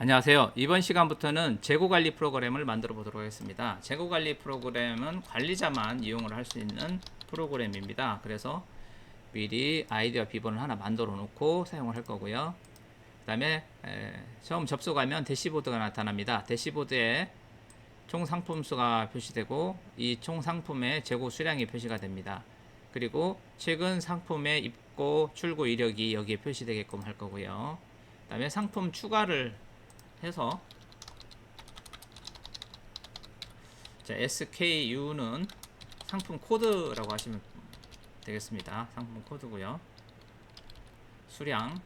안녕하세요. 이번 시간부터는 재고 관리 프로그램을 만들어 보도록 하겠습니다. 재고 관리 프로그램은 관리자만 이용을 할 수 있는 프로그램입니다. 그래서 미리 아이디어 비번을 하나 만들어 놓고 사용을 할 거고요. 그 다음에 처음 접속하면 대시보드가 나타납니다. 대시보드에 총 상품 수가 표시되고 이 총 상품의 재고 수량이 표시가 됩니다. 그리고 최근 상품의 입고 출고 이력이 여기에 표시되게끔 할 거고요. 그 다음에 상품 추가를 해서 자, SKU는 상품 코드라고 하시면 되겠습니다. 상품 코드고요. 수량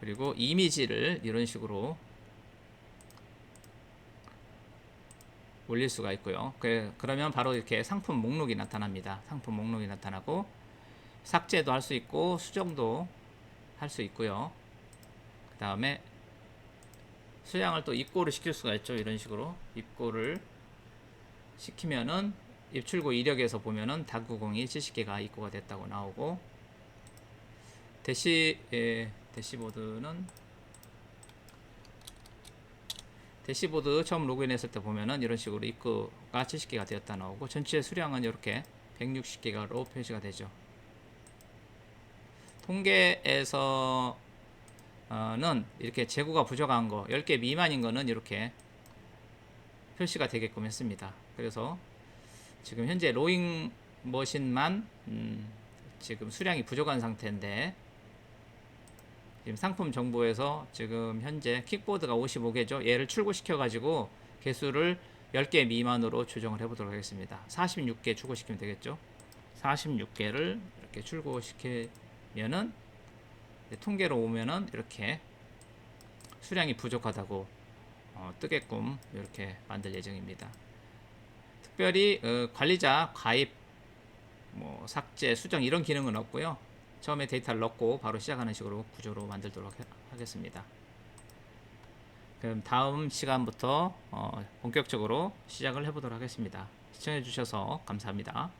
그리고 이미지를 이런 식으로 올릴 수가 있고요. 그, 그러면 바로 이렇게 상품 목록이 나타납니다. 상품 목록이 나타나고 삭제도 할 수 있고 수정도 할 수 있고요. 그 다음에 수량을 또 입고를 시킬 수가 있죠. 이런 식으로 입고를 시키면은 입출고 이력에서 보면은 다구공이 70개가 입고가 됐다고 나오고 대시 예, 대시보드는 대시보드 처음 로그인했을 때 보면은 이런 식으로 입고가 70개가 되었다 나오고 전체 수량은 이렇게 160개가로 표시가 되죠. 통계에서 어 는 이렇게 재고가 부족한 거 10개 미만인 거는 이렇게 표시가 되게끔 했습니다. 그래서 지금 현재 로잉 머신만 음, 지금 수량이 부족한 상태인데 지금 상품 정보에서 지금 현재 킥보드가 55개죠. 얘를 출고시켜 가지고 개수를 10개 미만으로 조정을 해 보도록 하겠습니다. 46개 출고시키면 되겠죠. 46개를 이렇게 출고시키면은 통계로 오면은 이렇게 수량이 부족하다고 어, 뜨게끔 이렇게 만들 예정입니다. 특별히 어, 관리자 가입, 뭐 삭제, 수정 이런 기능은 없고요. 처음에 데이터를 넣고 바로 시작하는 식으로 구조로 만들도록 하- 하겠습니다. 그럼 다음 시간부터 어, 본격적으로 시작을 해보도록 하겠습니다. 시청해 주셔서 감사합니다.